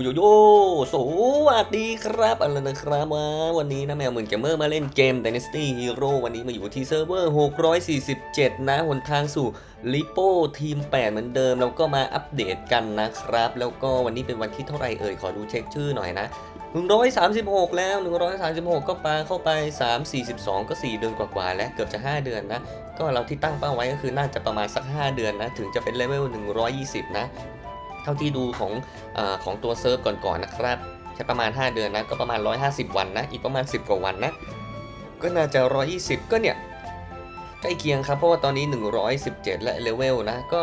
โยโยสวัสดีครับอะไรนะครับว่าวันนี้นะแมวเหมือนเกมเมอร์มาเล่นเกม Dynasty Hero วันนี้มาอยู่ที่เซิร์ฟเวอร์ 647 นะหนทางสู่ลิโป้ทีม 8 เหมือนเดิม แล้วก็มาอัปเดตกันนะครับ แล้วก็วันนี้เป็นวันที่เท่าไหร่เอ่ย ขอดูเช็คชื่อหน่อยนะ 136 แล้ว 136 ก็ปาเข้าไป 3 42 ก็ 4 เดือนกว่าๆแล้วเกือบจะ 5 เดือนนะ ก็เราที่ตั้งเป้าไว้ก็คือน่าจะประมาณสัก 5 เดือนนะ ถึงจะเป็นเลเวล120 นะ เท่าที่ดูของอของตัวเซิร์ฟก่อนๆนะครับ ใช้ประมาณ 5 เดือนนะก็ประมาณ 150 วันนะ อีกประมาณ 10 กว่าวันนะ ก็น่าจะ 120 ก็เนี่ยใกล้เคียงครับ เพราะว่าตอนนี้ 117 และเลเวลนะ ก็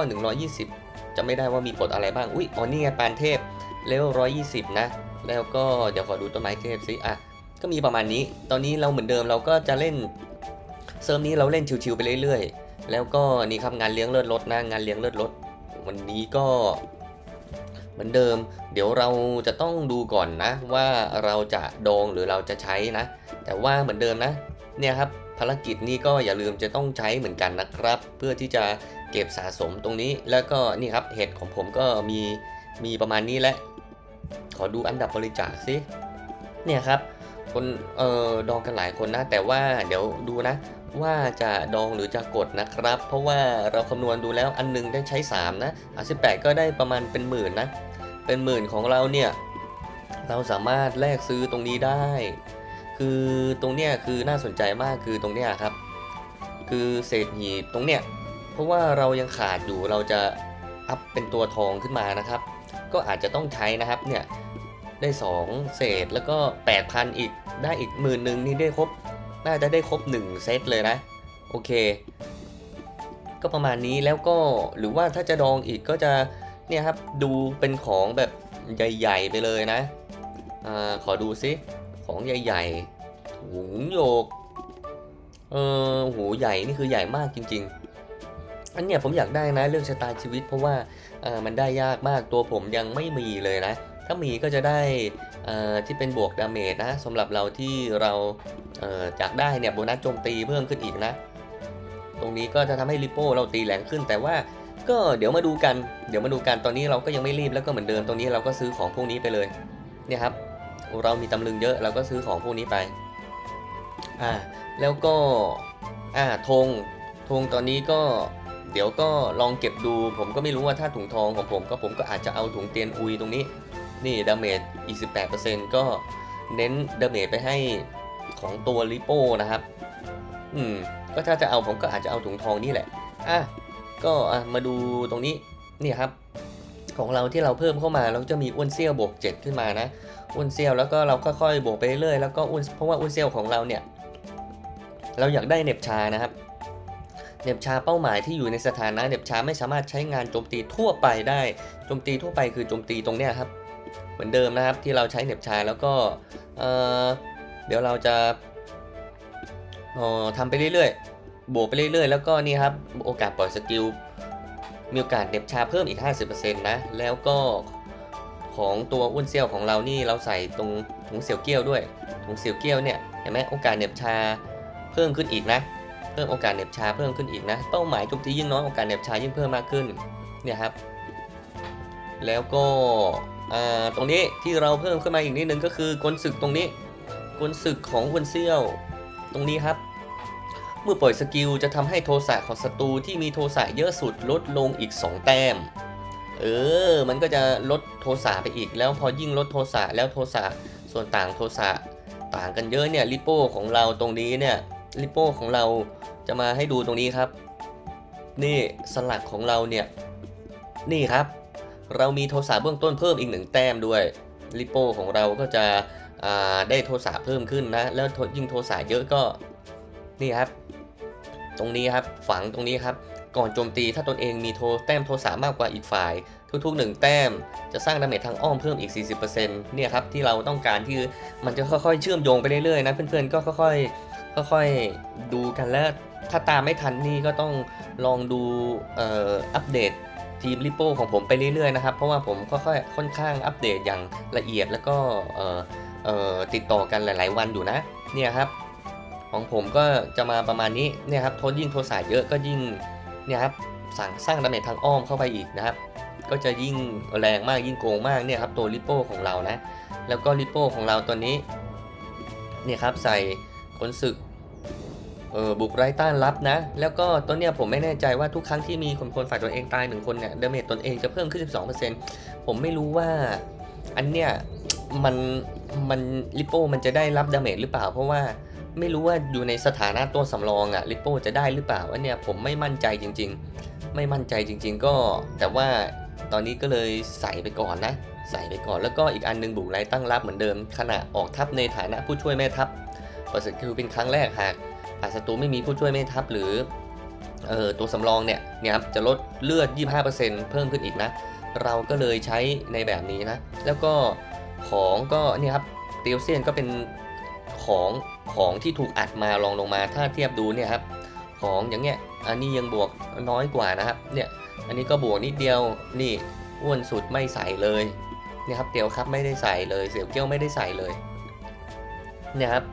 120 จะไม่ได้ว่ามีกฎอะไรบ้าง อุ๊ย อ๋อ นี่ไงปานเทพ เลเวล 120 นะ แล้วก็เดี๋ยวขอดูต้นไม้เทพสิอะ ก็มีประมาณนี้ ตอนนี้เราเหมือนเดิมเราก็จะเล่น เซิร์ฟนี้เราเล่นชิวๆไปเรื่อยๆ แล้วก็นี่ครับงานเลี้ยงเลือดรถนะ งานเลี้ยงเลือดรถ วันนี้ก็ เหมือนเดิม เดี๋ยวเราจะต้องดูก่อนนะ ว่าเราจะดองหรือเราจะใช้นะ แต่ว่าเหมือนเดิมนะ เนี่ยครับภารกิจนี้ก็อย่าลืมจะต้องใช้เหมือนกันนะครับ เพื่อที่จะเก็บสะสมตรงนี้ แล้วก็นี่ครับเห็ดของผมก็มีมีประมาณนี้แหละ ขอดูอันดับบริจาคสิเนี่ยครับคนเอ่อดองกันหลายคนนะ แต่ว่าเดี๋ยวดูนะ ว่าจะดองหรือจะกดนะครับ เพราะว่าเราคำนวณดูแล้วอันหนึงได้ใช้ 3 นะอะ18 ก็ได้ประมาณเป็นหมื่นนะ เป็นหมื่นของเราเนี่ย เราสามารถแลกซื้อตรงนี้ได้ คือตรงเนี้ยคือน่าสนใจมากคือตรงเนี้ยครับ คือเศษหีบตรงเนี้ย เพราะว่าเรายังขาดอยู่เราจะอัพเป็นตัวทองขึ้นมานะครับ ก็อาจจะต้องใช้นะครับเนี่ยได้ 2 เศษแล้วก็ 8,000 อีกได้อีกหมื่นหนึ่งนี่ได้ครบ น่าจะได้ครบ 1 เซตเลยนะ โอเค ก็ประมาณนี้แล้วก็หรือว่าถ้าจะดองอีกก็จะ เนี่ยครับดูเป็นของแบบใหญ่ ๆ ไปเลยนะอ่าขอดูซิของใหญ่ๆหูโยกเออหูใหญ่นี่คือใหญ่มากจริง ๆ อันเนี้ยผมอยากได้นะเรื่องชะตาชีวิต เพราะว่ามันได้ยากมากตัวผมยังไม่มีเลยนะ ถ้ามีก็จะได้ที่เป็นบวกดาเมจนะสำหรับเราที่เราเอ่ออยากได้เนี่ยโบนัสโจมตีเพิ่มขึ้นอีกนะ ตรงนี้ก็จะทำให้ริโป้เราตีแรงขึ้นแต่ว่า ก็เดี๋ยวมาดูกัน เดี๋ยวมาดูกัน ตอนนี้เราก็ยังไม่รีบแล้วก็เหมือนเดิม ตรงนี้เราก็ซื้อของพวกนี้ไปเลย เนี่ยครับ เรามีตำลึงเยอะเราก็ซื้อของพวกนี้ไป อ่า แล้วก็ อ่า ธง ธงตอนนี้ก็ เดี๋ยวก็ลองเก็บดู ผมก็ไม่รู้ว่าถ้าถุงทองของผมก็ผมก็อาจจะเอาถุงเตียนอุยตรงนี้ นี่ดาเมจอีก18%ก็เน้นดาเมจไปให้ของตัวริโป้นะครับ อืม ก็ถ้าจะเอาผมก็อาจจะเอาถุงทองนี่แหละ อะ ก็มาดูตรงนี้นี่ครับของเราที่เราเพิ่มเข้ามาเราจะมีอ้วนเซี่ยวบวก7 ขึ้นมานะอ้วนเซี่ยวแล้วก็เราค่อยๆบวกไปเรื่อยๆแล้วก็อ้วนเพราะว่าอ้วนเซี่ยวของเราเนี่ยเราอยากได้เหน็บชานะครับเหน็บชาเป้าหมายที่อยู่ในสถานะเหน็บชาไม่สามารถใช้งานโจมตีทั่วไปได้โจมตีทั่วไปคือโจมตีตรงเนี้ยครับ เหมือนเดิมนะครับที่เราใช้เหน็บชาแล้วก็เเดี๋ยวเราจะทำไปเรื่อยๆ บวกไปเรื่อยๆ แล้วก็นี่ครับ โอกาสปล่อยสกิล มีโอกาสเหน็บชาเพิ่มอีก 50%นะ แล้วก็ของตัวอ้วนเซี่ยวของเรานี่เราใส่ตรงถุงเสี่ยวเกี้ยวด้วย ถุงเสี่ยวเกี้ยวเนี่ยเห็นไหมโอกาสเหน็บชาเพิ่มขึ้นอีกนะ เพิ่มโอกาสเหน็บชาเพิ่มขึ้นอีกนะ เป้าหมายโจมตียิ่งน้อยโอกาสเหน็บชายิ่งเพิ่มมากขึ้นเนี่ยครับ แล้วก็ตรงนี้ที่เราเพิ่มขึ้นมาอีกนิดนึงก็คือกลศึกตรงนี้กลศึกของอ้วนเซี่ยว ตรงนี้ครับ เมื่อปล่อยสกิลจะทำให้โทสะของศัตรูที่มีโทสะเยอะสุดลดลงอีก 2 แต้ม เออ มันก็จะลดโทสะไปอีก แล้วพอยิ่งลดโทสะแล้วโทสะส่วนต่างโทสะต่างกันเยอะเนี่ยลิโป้ของเราตรงนี้เนี่ยลิโป้ของเราจะมาให้ดูตรงนี้ครับ นี่สลักของเราเนี่ย นี่ครับ เรามีโทสะเบื้องต้นเพิ่มอีกหนึ่งแต้มด้วยลิโป้ของเราก็จะได้โทสะเพิ่มขึ้นนะ แล้วยิ่งโทสะเยอะก็ นี่ครับ ตรงนี้ครับฝังตรงนี้ครับ ก่อนโจมตีถ้าตนเองมีโทแต้มโทสะมากกว่าอีกฝ่าย ทุกๆ 1 แต้ม จะสร้างดาเมจทางอ้อมเพิ่มอีก 40%เนี่ยครับที่เราต้องการที่มันจะค่อยๆ เชื่อมโยงไปเรื่อยๆนะเพื่อนๆก็ค่อยๆค่อยๆดูกันแล้วถ้าตามไม่ทันนี่ก็ต้องลองดูอัปเดตทีมริโป้ของผมไปเรื่อยๆนะครับ เพราะว่าผมค่อยๆค่อนข้างอัปเดตอย่างละเอียดแล้วก็ติดต่อกันหลาย ๆ วันอยู่นะ เนี่ยครับ ของผมก็จะมาประมาณนี้เนี่ยครับโทษยิ่งโทษสายเยอะก็ยิ่งเนี่ยครับสั่งสร้างดาเมจทางอ้อมเข้าไปอีกนะครับ ก็จะยิ่งแรงมากยิ่งโกงมากเนี่ยครับตัวลิปโป้ของเรานะ แล้วก็ลิปโป้ของเราตัวนี้เนี่ยครับใส่ขนศึกเออบุกไร้ต้านรับนะ แล้วก็ตัวเนี้ยผมไม่แน่ใจว่าทุกครั้งที่มีคนคนฝ่ายตนเองตายหนึ่งคนเนี่ยดาเมจตนเองจะเพิ่มขึ้น 12%ผมไม่รู้ว่าอันเนี้ยมันมันลิปโป้มันจะได้รับดาเมจหรือเปล่า เพราะว่า ไม่รู้ว่าอยู่ในสถานะตัวสำรองอะลิโป้จะได้หรือเปล่าอันเนี้ยผมไม่มั่นใจจริง ๆ ไม่มั่นใจจริง ๆ ก็ แต่ว่าตอนนี้ก็เลยใส่ไปก่อนนะ ใส่ไปก่อนแล้วก็อีกอันหนึงบุกไรตั้งรับเหมือนเดิม ขณะออกทัพในฐานะผู้ช่วยแม่ทัพเปิดสกิลเป็นครั้งแรกหากหากศัตรูไม่มีผู้ช่วยแม่ทัพหรือเออตัวสำรองเนี่ยเนี่ยครับจะลดเลือด 25%เพิ่มขึ้นอีกนะ เราก็เลยใช้ในแบบนี้นะ แล้วก็ของก็เนี่ยครับเตียวเซียนก็เป็น ของของที่ถูกอัดมาลองลงมาถ้าเทียบดูเนี่ยครับของอย่างเงี้ยอันนี้ยังบวกน้อยกว่านะครับเนี่ยอันนี้ก็บวกนิดเดียวนี่อ้วนสุดไม่ใส่เลยเนี่ยครับเตียวครับไม่ได้ใส่เลยเสี่ยวเกี้ยวไม่ได้ใส่เลยเนี่ยครับ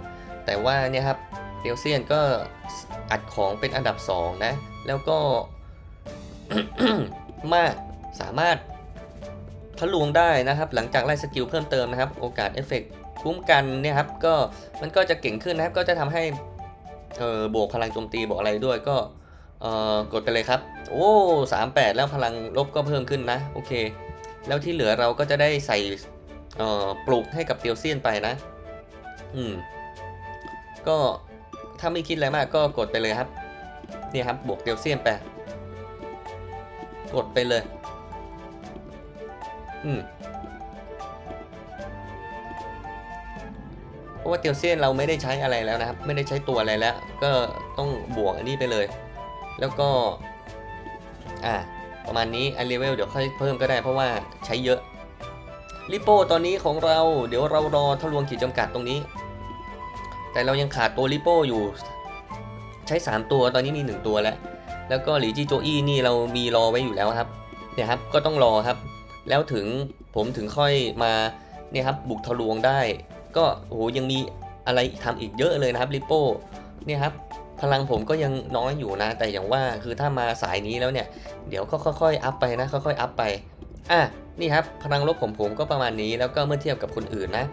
แต่ว่าเนี่ยครับเตียวเซียนก็อัดของเป็นอันดับ 2 นะ แล้วก็มากสามารถทะลวงได้นะครับ หลังจากไล่สกิลเพิ่มเติมนะครับ โอกาสเอฟเฟกต์ คุ้มกันเนี่ยครับก็มันก็จะเก่งขึ้นนะครับก็จะทำให้เออบวกพลังโจมตีบวกอะไรด้วยก็เออกดไปเลยครับ โอ้สามแปดแล้วพลังลบก็เพิ่มขึ้นนะโอเค แล้วที่เหลือเราก็จะได้ใส่เออปลูกให้กับเตียวเซียนไปนะ อืม ก็ถ้าไม่คิดอะไรมากก็กดไปเลยครับนี่ครับบวกเตียวเซียนไปกดไปเลย อืม ราะว่าเตียวเซียนเราไม่ได้ใช้อะไรแล้วนะครับ ไม่ได้ใช้ตัวอะไรแล้ว ก็ต้องบวกอันนี้ไปเลย แล้วก็ อ่า ประมาณนี้อันเลเวลเดี๋ยวค่อยเพิ่มก็ได้เพราะว่าใช้เยอะลิโปตอนนี้ของเราเดี๋ยวเรารอทะลวงขีดจำกัดตรงนี้ แต่เรายังขาดตัวลิโปอยู่ ใช้ 3 ตัวตอนนี้มี 1 ตัวแล้ว แล้วก็หลีจีโจอี้นี่เรามีรอไว้อยู่แล้วครับเนี่ยครับก็ต้องรอครับ แล้วถึงผมถึงค่อยมาเนี่ยครับบุกทะลวงได้ ก็โอ้โหยังมีอะไรทำอีกเยอะเลยนะครับลิโป้เนี่ยครับพลังผมก็ยังน้อยอยู่นะ แต่อย่างว่าคือถ้ามาสายนี้แล้วเนี่ย เดี๋ยวก็ค่อยๆอัพไปนะ ค่อยๆอัพไป อะ นี่ครับ พลังลบของผมก็ประมาณนี้ แล้วก็เมื่อเทียบกับคนอื่นนะ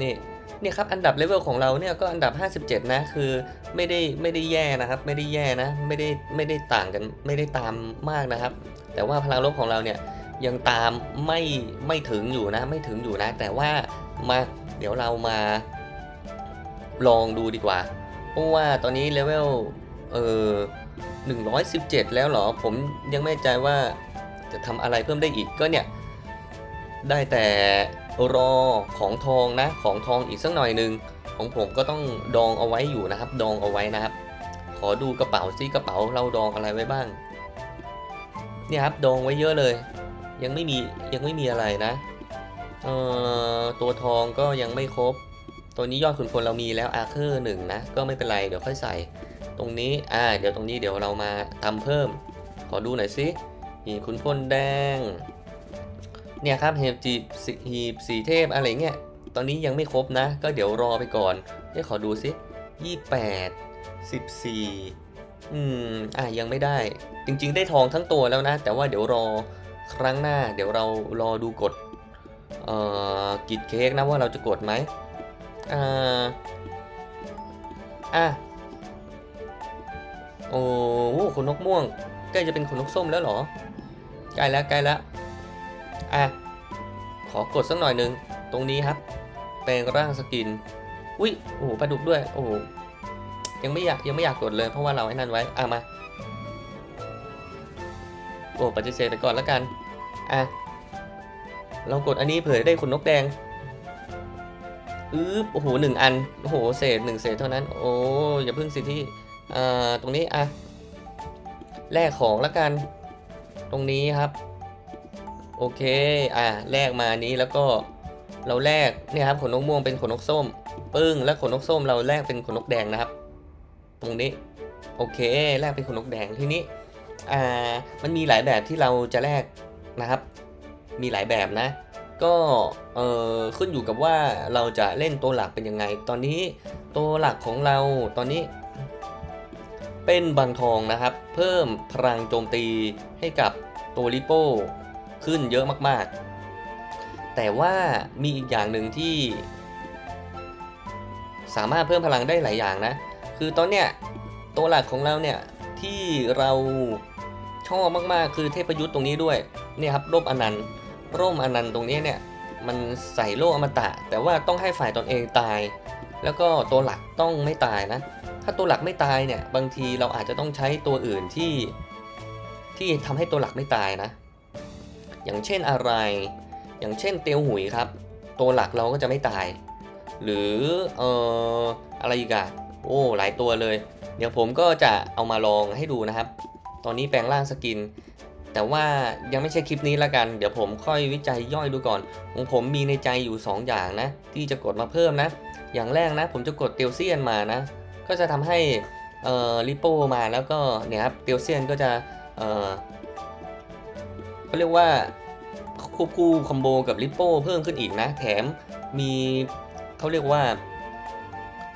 นี่ เนี่ยครับ อันดับเลเวลของเราเนี่ยก็อันดับ 57 นะ คือไม่ได้ไม่ได้แย่นะครับ ไม่ได้แย่นะ ไม่ได้ไม่ได้ต่างกัน ไม่ได้ตามมากนะครับ แต่ว่าพลังลบของเราเนี่ยยังตามไม่ไม่ถึงอยู่นะ ไม่ถึงอยู่นะ แต่ว่ามา เดี๋ยวเรามาลองดูดีกว่า เพราะว่าตอนนี้เลเวลเออ117 แล้วเหรอ ผมยังไม่ใจว่าจะทำอะไรเพิ่มได้อีกก็เนี่ย ได้แต่รอของทองนะ ของทองอีกสักหน่อยหนึ่งของผมก็ต้องดองเอาไว้อยู่นะครับ ดองเอาไว้นะครับ ขอดูกระเป๋าซิกระเป๋าเราดองอะไรไว้บ้าง เนี่ยครับดองไว้เยอะเลย ยังไม่มียังไม่มีอะไรนะ เอ่อตัวทองก็ยังไม่ครบ ตัวนี้ยอดขุนพลเรามีแล้วอาร์เคอร์หนึ่งนะก็ไม่เป็นไรเดี๋ยวค่อยใส่ ตรงนี้อ่าเดี๋ยวตรงนี้เดี๋ยวเรามาทำเพิ่ม ขอดูหน่อยสิหีบขุนพลแดง เนี่ยครับเหีบจีบสีหีบสีเทพอะไรเงี้ยตอนนี้ยังไม่ครบนะ ก็เดี๋ยวรอไปก่อนเดี๋ยวขอดูสิยี่แปดสิบสี่อืมอะยังไม่ได้ จริง ๆ ได้ทองทั้งตัวแล้วนะ แต่ว่าเดี๋ยวรอครั้งหน้า เดี๋ยวเรารอดูกฎ เอ่อกิจเค้กนะว่าเราจะกดไหมอ่าอะโอ้โหขนนกม่วงใกล้จะเป็นขนนกส้มแล้วหรอใกล้แล้วใกล้แล้วอะขอกดสักหน่อยหนึ่งตรงนี้ครับแปลงร่างสกินอุ้ยโอ้โหปลาดุกด้วยโอ้โหยังไม่อยากยังไม่อยากกดเลย เพราะว่าเราให้นั่นไว้อะมาโอ้ปฏิเสธไปก่อนแล้วกันอะ เรากดอันนี้เผื่อได้ขนนกแดงอือโอ้โหหนึ่งอัน โอ้โห เศษหนึ่งเศษเท่านั้น โอ้อย่าพิ่งสิที่อ่าตรงนี้อะแลกของแล้วกัน ตรงนี้ครับ โอเค อะแลกมานี้แล้วก็เราแลกเนี่ยครับขนนกม่วงเป็นขนนกส้ม ปึ้ง แล้วขนนกส้มเราแลกเป็นขนนกแดงนะครับ ตรงนี้ โอเค แลกเป็นขนนกแดงทีนี้ อ่า มันมีหลายแบบที่เราจะแลกนะครับ มีหลายแบบนะ ก็เออขึ้นอยู่กับว่าเราจะเล่นตัวหลักเป็นยังไง ตอนนี้ตัวหลักของเราตอนนี้ เป็นบางทองนะครับ เพิ่มพลังโจมตีให้กับตัวลิโป้ขึ้นเยอะมากๆ แต่ว่ามีอีกอย่างหนึ่งที่ สามารถเพิ่มพลังได้หลายอย่างนะ คือตอนเนี้ยตัวหลักของเราเนี่ยที่เราชอบมากๆ คือเทพยุทธ์ตรงนี้ด้วย เนี่ยครับร่มอนันต์ร่มอนันต์ตรงนี้เนี่ยมันใส่โล่อมตะ แต่ว่าต้องให้ฝ่ายตนเองตาย แล้วก็ตัวหลักต้องไม่ตายนะถ้าตัวหลักไม่ตายเนี่ยบางทีเราอาจจะต้องใช้ตัวอื่นที่ที่ทำให้ตัวหลักไม่ตายนะ อย่างเช่นอะไร อย่างเช่นเตียวหุยครับ ตัวหลักเราก็จะไม่ตาย หรือเอ่ออะไรอีกอะโอ้หลายตัวเลย เดี๋ยวผมก็จะเอามาลองให้ดูนะครับ ตอนนี้แปลงร่างสกิน แต่ว่ายังไม่ใช่คลิปนี้ละกัน เดี๋ยวผมค่อยวิจัยย่อยดูก่อนของผมมีในใจอยู่ 2 อย่างนะ ที่จะกดมาเพิ่มนะ อย่างแรกนะ ผมจะกดเตียวเซียนมานะ ก็จะทำให้เอ่อริโปมาแล้วก็เนี่ยครับเตียวเซียนก็จะเอ่อเขาเรียกว่าควบคู่คอมโบกับริโปเพิ่มขึ้นอีกนะ แถมมีเขาเรียกว่า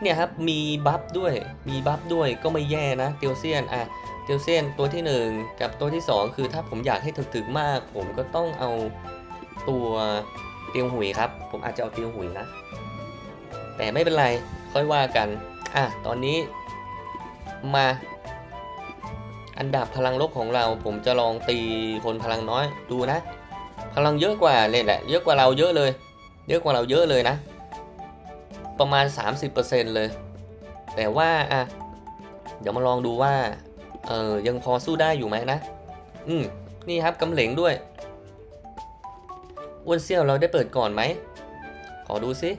เนี่ยครับมีบัฟด้วยมีบัฟด้วยก็ไม่แย่นะเตียวเซียนอะ เตียวเซนตัวที่ 1 กับตัวที่ 2 คือถ้าผมอยากให้ถึกๆมาก ผมก็ต้องเอาตัวเตียวหุยครับ ผมอาจจะเอาเตียวหุยนะ แต่ไม่เป็นไรค่อยว่ากัน อะ ตอนนี้มา อันดับพลังลบของเรา ผมจะลองตีคนพลังน้อยดูนะ พลังเยอะกว่าเลยแหละ เยอะกว่าเราเยอะเลย เยอะกว่าเราเยอะเลยนะ ประมาณ 30%เลย แต่ว่าอะเดี๋ยวมาลองดูว่า เออยังพอสู้ได้อยู่ไหมนะ อืม นี่ครับกำเหลงด้วย อ้วนเซี่ยวเราได้เปิดก่อนไหม ขอดูซิ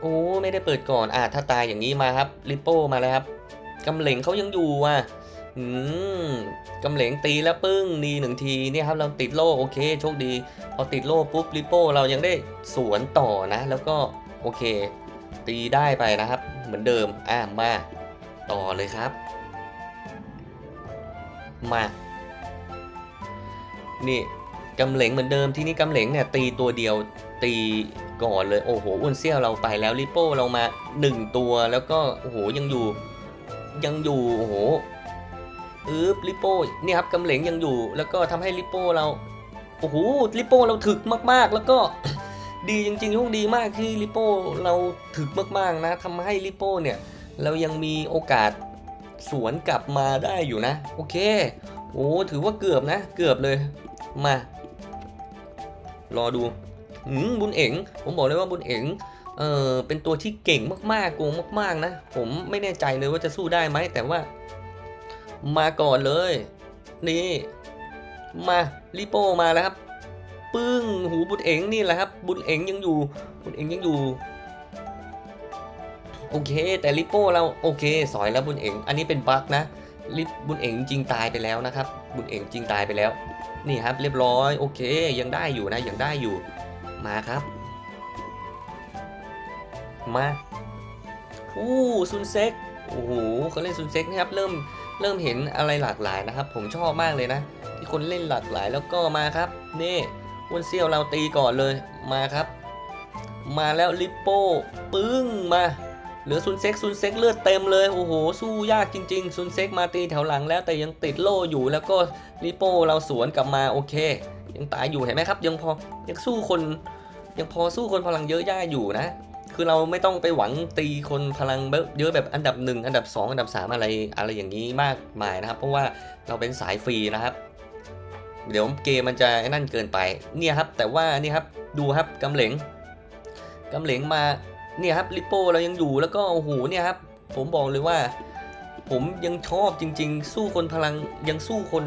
โอ้ไม่ได้เปิดก่อน อะถ้าตายอย่างนี้มาครับริปโป้มาแล้วครับกำเหลงเขายังอยู่ว่ะ อืมกำเหลงตีแล้วปึ้งนีหนึ่งทีเนี่ยครับเราติดโล่โอเค โชคดี พอติดโล่ปุ๊บริปโป้เรายังได้สวนต่อนะ แล้วก็โอเค ตีได้ไปนะครับ เหมือนเดิม อะมา ต่อเลยครับ มา นี่กำเหลงเหมือนเดิมที่นี่กำเหลงเนี่ยตีตัวเดียวตีก่อนเลยโอ้โหอ้วนเซี่ยวเราไปแล้วริปโป้เรามาหนึ่งตัวแล้วก็โอ้โหยังอยู่ยังอยู่โอ้โหอึบริปโป้นี่ครับกำเหลงยังอยู่ แล้วก็ทำให้ริปโป้เราโอ้โหริปโป้เราถึกมากๆ แล้วก็ดีจริงๆโชคดีมากที่ริปโป้เราถึกมากๆนะทำให้ริปโป้เนี่ยเรายังมีโอกาส สวนกลับมาได้อยู่นะ โอเค โอ้ถือว่าเกือบนะ เกือบเลย มา รอดูหืมบุญเอ๋งผมบอกเลยว่าบุญเอ๋งเออเป็นตัวที่เก่งมากๆโกงมากๆนะ ผมไม่แน่ใจเลยว่าจะสู้ได้ไหมแต่ว่า มาก่อนเลย นี่มาลิโป้มาแล้วครับ ปึ้งหูบุญเอ๋งนี่แหละครับ บุญเอ๋งยังอยู่ บุญเอ๋งยังอยู่ โอเค แต่ลิโป้เราโอเค สอยแล้วบุญเอ๋งอันนี้เป็นบั๊กนะลิปบุญเอ๋งจริงตายไปแล้วนะครับ บุญเอ๋งจริงตายไปแล้ว นี่ครับเรียบร้อยโอเค ยังได้อยู่นะยังได้อยู่มาครับ มาอู้ซุนเซ็กโอ้โหเขาเล่นซุนเซ็กนะครับเริ่มเริ่มเห็นอะไรหลากหลายนะครับ ผมชอบมากเลยนะ ที่คนเล่นหลากหลายแล้วก็มาครับนี่อ้นเซี่ยวเราตีก่อนเลยมาครับ มาแล้วลิปโป้ปึ้งมา เหลือซุนเซ็กซุนเซ็กเลือดเต็มเลยโอ้โหสู้ยากจริง ๆ ซุนเซ็กมาตีแถวหลังแล้วแต่ยังติดโล่อยู่แล้วก็ลิโป้เราสวนกลับมาโอเค ยังตายอยู่เห็นไหมครับ ยังพอยังสู้คน ยังพอสู้คนพลังเยอะย่าอยู่นะ คือเราไม่ต้องไปหวังตีคนพลังเยอะแบบอันดับ 1 อันดับ 2 อันดับ 3 อะไรอะไรอย่างนี้มากมายนะครับ เพราะว่าเราเป็นสายฟรีนะครับเดี๋ยวเกมมันจะนั่นเกินไปเนี่ยครับแต่ว่านี่ครับดูครับกำเหลงกำเหลงมา เนี่ยครับลิปโป้เรายังอยู่แล้วก็โอ้โหเนี่ยครับผมบอกเลยว่า ผมยังชอบจริง ๆ สู้คนพลังยังสู้คน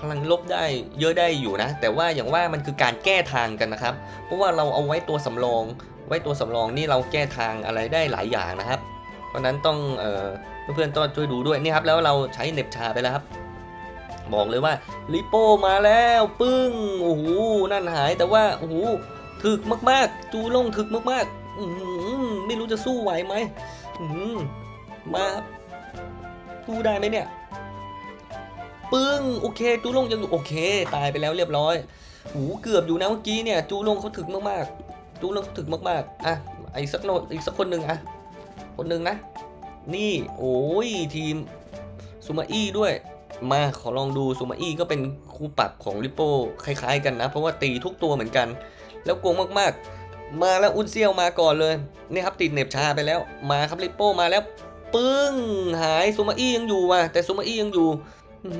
พลังลบได้เยอะได้อยู่นะ แต่ว่าอย่างว่ามันคือการแก้ทางกันนะครับ เพราะว่าเราเอาไว้ตัวสำรอง ไว้ตัวสำรองนี่เราแก้ทางอะไรได้หลายอย่างนะครับ เพราะนั้นต้องเอ่อเพื่อนๆต้องช่วยดูด้วยนี่ครับแล้วเราใช้เน็บชาไปแล้วครับ บอกเลยว่าลิโป้มาแล้วปึ้งโอ้โหนั่นหายแต่ว่าโอ้โหถึกมากๆ จูลงถึกมากๆ อืมไม่รู้จะสู้ไหวไหมอืมมาสู้ได้ไหมเนี่ย ปึ้ง โอเค จูลงยังอยู่โอเค ตายไปแล้วเรียบร้อยหูเกือบอยู่นะเมื่อกี้เนี่ย จูลงเขาถึกมากๆ จูลงเขาถึกมากๆ อะไอ้สักโนอีกสักคนหนึ่งอะ คนหนึ่งนะ นี่ โอ้ยทีมซูมาอี้ด้วยมาขอลองดูซูมาอี้ก็เป็นคู่ปรับของลิโป้คล้ายๆกันนะ เพราะว่าตีทุกตัวเหมือนกัน แล้วโกงมากๆ มาแล้วอุนเซียวมาก่อนเลยนี่ครับติดเหน็บชาไปแล้ว มาครับลิปโป้มาแล้ว ปึ้งหายซูมาอี้ยังอยู่ว่ะแต่ซูมาอี้ยังอยู่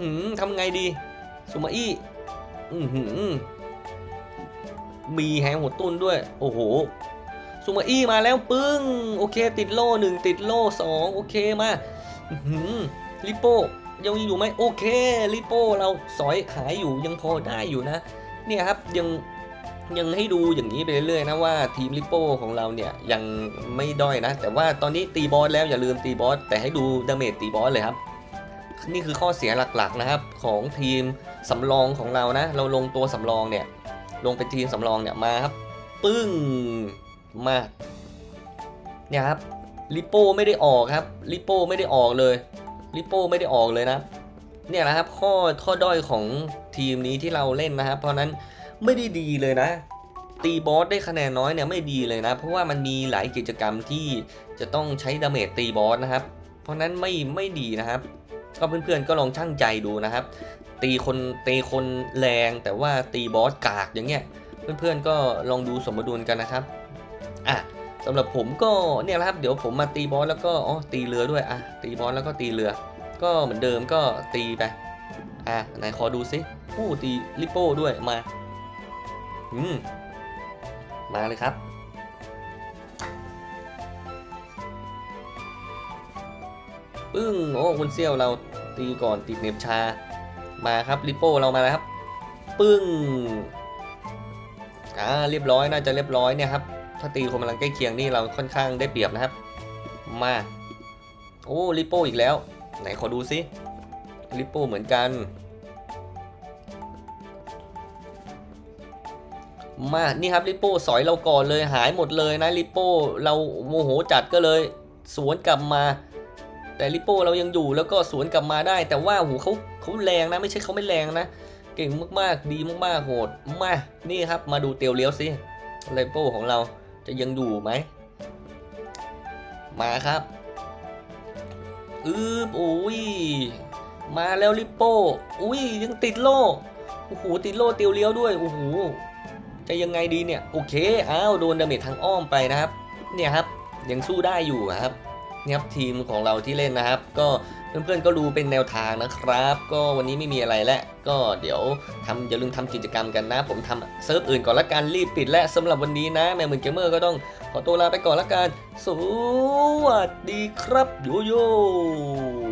หือทำไงดีซูมาอี้มีแฮงหัวตุ้นด้วย โอ้โหซูมาอี้มาแล้วปึ้ง โอเค ติดโล่หนึ่งติดโล่สองโอเคมาลิโป้ยังอยู่ไหมโอเคลิปโป้เราสอยหายอยู่ยังพอได้อยู่นะ เนี่ยครับยัง ยังให้ดูอย่างนี้ไปเรื่อยๆนะว่าทีมลิโป้ของเราเนี่ยยังไม่ด้อยนะ แต่ว่าตอนนี้ตีบอสแล้วอย่าลืมตีบอสแต่ให้ดูดาเมจตีบอสเลยครับ นี่คือข้อเสียหลักๆนะครับของทีมสำรองของเรานะ เราลงตัวสำรองเนี่ยลงเป็นทีมสำรองเนี่ยมาครับ ปึ้งมาเนี่ยครับลิโป้ไม่ได้ออกครับลิโป้ไม่ได้ออกเลยลิโป้ไม่ได้ออกเลยนะเนี่ยนะครับข้อข้อด้อยของทีมนี้ที่เราเล่นนะครับ เพราะฉะนั้น ไม่ได้ดีเลยนะ ตีบอสได้คะแนนน้อยเนี่ยไม่ดีเลยนะ เพราะว่ามันมีหลายกิจกรรมที่จะต้องใช้ดาเมจตีบอสนะครับ เพราะนั้นไม่ไม่ดีนะครับ ก็เพื่อนๆก็ลองช่างใจดูนะครับ ตีคนตีคนแรงแต่ว่าตีบอสกากอย่างเงี้ยเพื่อนๆก็ลองดูสมดุลกันนะครับอะสำหรับผมก็เนี่ยแหละครับ เดี๋ยวผมมาตีบอสแล้วก็อ๋อตีเรือด้วยอะตีบอสแล้วก็ตีเรือ ก็เหมือนเดิมก็ตีไปอะไหนขอดูซิผู้ตีลิโป้ด้วยมา อืมมาเลยครับ ปึ้ง โอ้คุณเซี่ยวเราตีก่อนติดเน็บชา มาครับลิโป้เรามาแล้วครับ ปึ้ง อ่าเรียบร้อยน่าจะเรียบร้อยเนี่ยครับ ถ้าตีคนกำลังใกล้เคียงนี่เราค่อนข้างได้เปรียบนะครับ มา โอ้ลิโป้อีกแล้ว ไหนขอดูซิลิปโป้เหมือนกัน มานี่ครับลิปโป้สอยเราก่อนเลยหายหมดเลยนะลิปโป้เราโมโหจัดก็เลย สวนกลับมา แต่ลิปโป้เรายังอยู่แล้วก็สวนกลับมาได้ แต่ว่าโหเขาเขาแรงนะไม่ใช่เขาไม่แรงนะ เก่งมากๆดีมากๆโหดมานี่ครับมาดูเตียวเลี้ยวสิลิปโป้ของเราจะยังอยู่ไหมมาครับอืบโอ้ยมาแล้วลิปโป้อุ้ยยังติดโล่โอ้โหติดโล่เตียวเลี้ยวด้วยโอ้โห จะยังไงดีเนี่ยโอเคอ้าวโดนดาเมจทางอ้อมไปนะครับ เนี่ยครับยังสู้ได้อยู่ครับเนี่ยครับทีมของเราที่เล่นนะครับ ก็เพื่อนๆก็ดูเป็นแนวทางนะครับ ก็วันนี้ไม่มีอะไรแล้วก็เดี๋ยวทำอย่าลืมทำกิจกรรมกันนะ ผมทำเซิร์ฟอื่นก่อนละกันรีบปิดและสำหรับวันนี้นะแมวเหมือนเกมเมอร์ก็ต้องขอตัวลาไปก่อนละกัน สวัสดีครับโยโย่